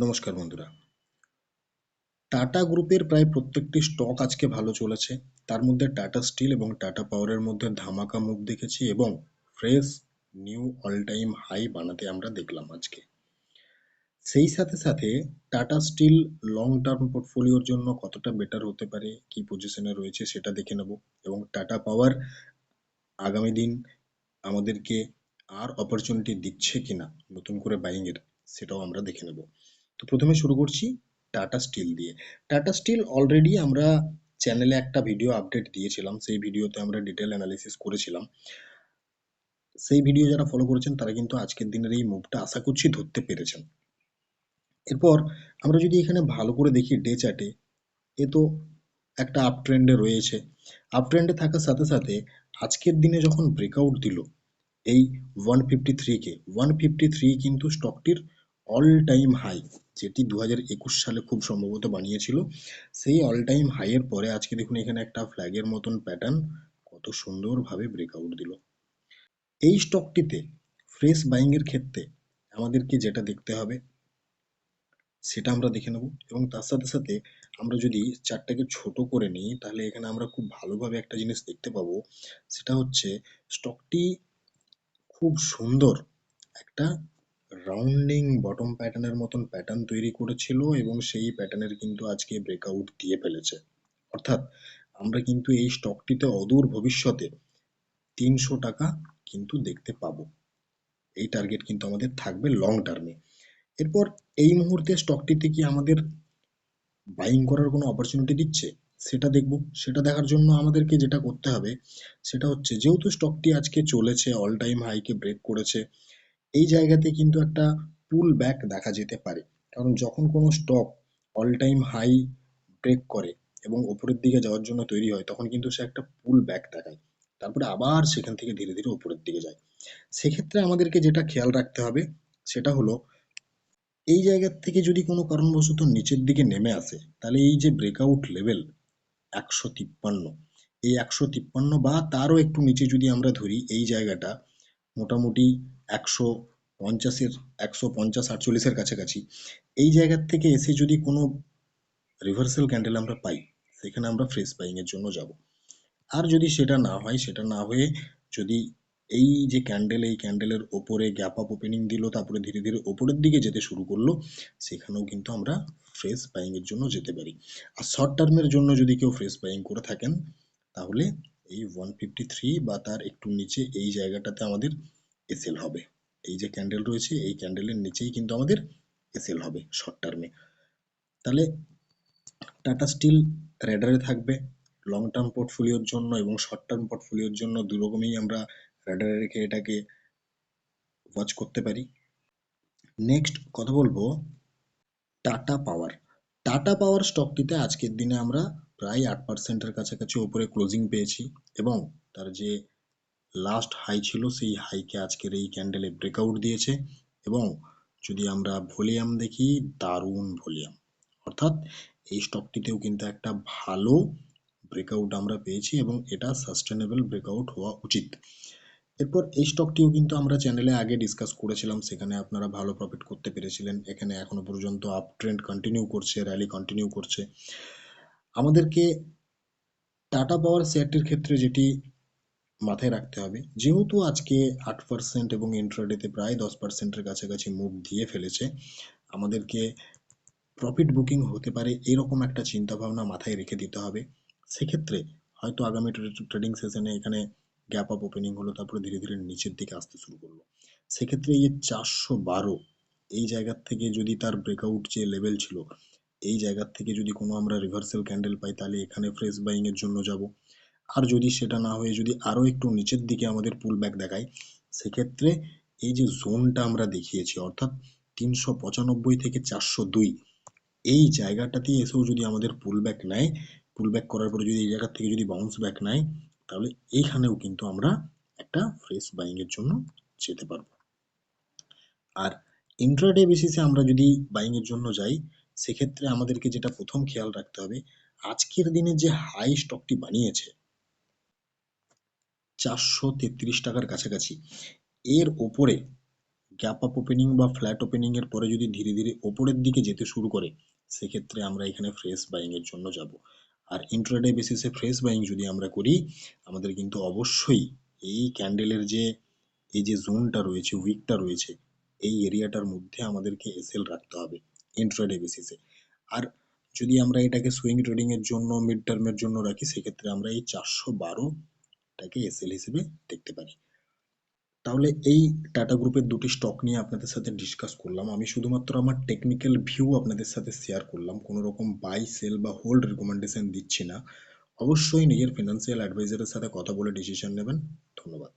নমস্কার বন্ধুরা। টাটা গ্রুপের প্রায় প্রত্যেকটি স্টক আজকে ভালো চলেছে। তার মধ্যে টাটা স্টিল এবং টাটা পাওয়ারের মধ্যে ধামাকা মুখ দেখেছি এবং fresh new all time high বানাতে আমরা দেখলাম আজকে। সেই সাথে সাথে টাটা স্টিল লং টার্ম পোর্টফোলিওর জন্য কতটা বেটার হতে পারে, কি পজিশনে রয়েছে সেটা দেখে নেব এবং টাটা পাওয়ার আগামী দিন আমাদেরকে আর অপরচুনিটি দিচ্ছে কিনা, নতুন করে বাইংয়ের সেটাও আমরা দেখে নেব। তো প্রথমে শুরু করছি টাটা স্টিল দিয়ে। টাটা স্টিল অলরেডি আমরা চ্যানেলে একটা ভিডিও আপডেট দিয়েছিলাম, সেই ভিডিওতে আমরা ডিটেল অ্যানালিসিস করেছিলাম। সেই ভিডিও যারা ফলো করেছেন, তারা কিন্তু আজকের দিনের এই মুভটা আশা করছি ধরতে পেরেছেন। এরপর আমরা যদি এখানে ভালো করে দেখি ডে চার্টে এ তো একটা আপ ট্রেন্ডে রয়েছে। আপ ট্রেন্ডে থাকার সাথে সাথে আজকের দিনে যখন ব্রেকআউট দিল, এই ওয়ান ফিফটি থ্রিকে ওয়ান ফিফটি থ্রি কিন্তু স্টকটির অল টাইম হাই যেটি দু হাজার একুশ সালে খুব সম্ভবত বানিয়েছিল। সেই অল টাইম হাইয়ের পরে আজকে দেখুন এখানে একটা ফ্ল্যাগের মতন প্যাটার্ন কত সুন্দরভাবে ব্রেকআউট দিল। এই স্টকটিতে ফ্রেশ বাইংয়ের ক্ষেত্রে আমাদেরকে যেটা দেখতে হবে, সেটা আমরা দেখে নেব এবং তার সাথে সাথে আমরা যদি চারটাকে ছোট করে নিই, তাহলে এখানে আমরা খুব ভালোভাবে একটা জিনিস দেখতে পাবো, সেটা হচ্ছে স্টকটি খুব সুন্দর একটা রাউন্ডিং বটম প্যাটার্নের মতন প্যাটার্ন তৈরি করেছিল এবং সেই প্যাটার্নের কিন্তু আজকে ব্রেকআউট দিয়ে ফেলেছে। অর্থাৎ আমরা কিন্তু এই স্টকটিতে অদূর ভবিষ্যতে তিনশো টাকা কিন্তু দেখতে পাবো। এই টার্গেট কিন্তু আমাদের থাকবে লং টার্মে এরপর এই মুহূর্তে স্টকটিতে কি আমাদের বাইং করার কোনো অপরচুনিটি দিচ্ছে? সেটা দেখব। সেটা দেখার জন্য আমাদেরকে যেটা করতে হবে, সেটা হচ্ছে যেহেতু স্টকটি আজকে চলেছে অল টাইম হাইকে ব্রেক করেছে এই জায়গাতে কিন্তু একটা পুল ব্যাক দেখা যেতে পারে। কারণ যখন কোনো stock all time high break করে এবং ওপরের দিকে যাওয়ার জন্য তৈরি হয়, তখন কিন্তু সে একটা পুল ব্যাক দেখায়। তারপরে আবার সেখান থেকে ধীরে ধীরে ওপরের দিকে যায়। সেক্ষেত্রে আমাদেরকে যেটা খেয়াল রাখতে হবে, সেটা হলো এই জায়গার থেকে যদি কোনো কারণবশত নিচের দিকে নেমে আসে, তাহলে এই যে ব্রেকআউট লেভেল একশো তিপ্পান্ন, এই একশো তিপ্পান্ন বা তারও একটু নিচে যদি আমরা ধরি, এই জায়গাটা মোটামুটি একশো পঞ্চাশের, একশো পঞ্চাশ আটচল্লিশের কাছাকাছি। এই জায়গার থেকে এসে যদি কোনো রিভার্সাল ক্যান্ডেল আমরা পাই, সেখানে আমরা ফ্রেশ বাইংয়ের জন্য যাব। আর যদি সেটা না হয়, সেটা না হয়ে যদি এই যে ক্যান্ডেল এই ক্যান্ডেলের ওপরে গ্যাপ আপ ওপেনিং দিল, তারপরে ধীরে ধীরে ওপরের দিকে যেতে শুরু করল, সেখানেও কিন্তু আমরা ফ্রেশ বাইংয়ের জন্য যেতে পারি। আর শর্ট টার্মের জন্য যদি কেউ ফ্রেশ বাইং করে থাকেন, তাহলে এই ওয়ান ফিফটি থ্রি বা তার একটু নিচে এই জায়গাটাতে আমাদের এসএল হবে। এই যে ক্যান্ডেল রয়েছে, এই ক্যান্ডেলের নিচেই কিন্তু আমাদের এসএল হবে শর্ট টার্মে তাহলে টাটা স্টিল রেডারে থাকবে। লং টার্ম পোর্টফোলিওর জন্য এবং শর্ট টার্ম পোর্টফোলিওর জন্য দুরকমই আমরা রেডারে রেখে এটাকে ওয়াচ করতে পারি। নেক্সট কথা বলব টাটা পাওয়ার টাটা পাওয়ার স্টকটিতে আজকের দিনে আমরা প্রায় আট পার্সেন্টের কাছাকাছি ওপরে ক্লোজিং পেয়েছি এবং তার যে লাস্ট হাই ছিল, সেই হাইকে আজকের এই ক্যান্ডেলে ব্রেকআউট দিয়েছে এবং যদি আমরা ভলিউম দেখি, দারুণ ভলিউম অর্থাৎ এই স্টকটিতেও কিন্তু একটা ভালো ব্রেকআউট আমরা পেয়েছি এবং এটা সাস্টেনেবল ব্রেকআউট হওয়া উচিত। এরপর এই স্টকটিও কিন্তু আমরা চ্যানেলে আগে ডিসকাস করেছিলাম, সেখানে আপনারা ভালো প্রফিট করতে পেরেছিলেন। এখানে এখনও পর্যন্ত আপ ট্রেন্ড কন্টিনিউ করছে র্যালি কন্টিনিউ করছে। আমাদেরকে টাটা পাওয়ার শেয়ারটির ক্ষেত্রে যেটি মাথায় রাখতে হবে। যেহেতু আজকে আট পার্সেন্ট এবং ইন্ট্রাডেতে প্রায় দশ পার্সেন্টের কাছাকাছি মুভ দিয়ে ফেলেছে, আমাদেরকে প্রফিট বুকিং হতে পারে এরকম একটা চিন্তা ভাবনা মাথায় রেখে দিতে হবে। সেক্ষেত্রে হয়তো আগামী ট্রেডিং সেশনে এখানে গ্যাপ আপ ওপেনিং হলো, তারপরে ধীরে ধীরে নিচের দিকে আসতে শুরু করল। সেক্ষেত্রে এই চারশো বারো, এই জায়গার থেকে যদি তার ব্রেকআউট যে লেভেল ছিল, এই জায়গার থেকে যদি কোনো আমরা রিভার্সাল ক্যান্ডেল পাই, তাহলে এখানে ফ্রেশ বাইং এর জন্য যাব। আর যদি সেটা না হয়ে যদি আরও একটু নিচের দিকে আমাদের পুল ব্যাক দেখায়, সেক্ষেত্রে এই যে জোনটা আমরা দেখিয়েছি, অর্থাৎ তিনশো পঁচানব্বই থেকে চারশো দুই, এই জায়গাটাতে এসেও যদি আমাদের পুল ব্যাক নেয় পুল ব্যাক করার পরে যদি এই জায়গা থেকে যদি বাউন্স ব্যাক নেয়, তাহলে এইখানেও কিন্তু আমরা একটা ফ্রেশ বাইংয়ের জন্য যেতে পারব। আর ইন্ট্রাডে বেসিসে আমরা যদি বাইংয়ের জন্য যাই, সেক্ষেত্রে আমাদেরকে যেটা প্রথম খেয়াল রাখতে হবে, আজকের দিনে যে হাই স্টকটি বানিয়েছে চারশো তেত্রিশ টাকার কাছাকাছি। এর ওপরে ক্যাপ আপ ওপেনিং বা ফ্ল্যাট ওপেনিং এর পরে যদি ধীরে ধীরে ওপরের দিকে যেতে শুরু করে, সেক্ষেত্রে আমরা এখানে ফ্রেশ বাইং এর জন্য যাব। আর ইন্ট্রাডে বেসিসে ফ্রেশ বাইং যদি আমরা করি, আমাদের কিন্তু অবশ্যই এই ক্যান্ডেলের যে, এই যে জোনটা রয়েছে উইকটা রয়েছে, এই এরিয়াটার মধ্যে আমাদেরকে এসএল রাখতে হবে ইন্ট্রাডে বেসিসে আর যদি আমরা এটাকে সুইং ট্রেডিং এর জন্য মিড টার্মের জন্য রাখি, সেক্ষেত্রে আমরা এই চারশো বারো বারোটাকে এসএল হিসেবে দেখতে পারি। তাহলে এই টাটা গ্রুপের দুটি স্টক নিয়ে আপনাদের সাথে ডিসকাস করলাম। আমি শুধুমাত্র আমার টেকনিক্যাল ভিউ আপনাদের সাথে শেয়ার করলাম। কোনো রকম বাই সেল বা হোল্ড রেকমেন্ডেশন দিচ্ছি না। অবশ্যই নিজের ফিনান্সিয়াল অ্যাডভাইজারের সাথে কথা বলে ডিসিশন নেবেন। ধন্যবাদ।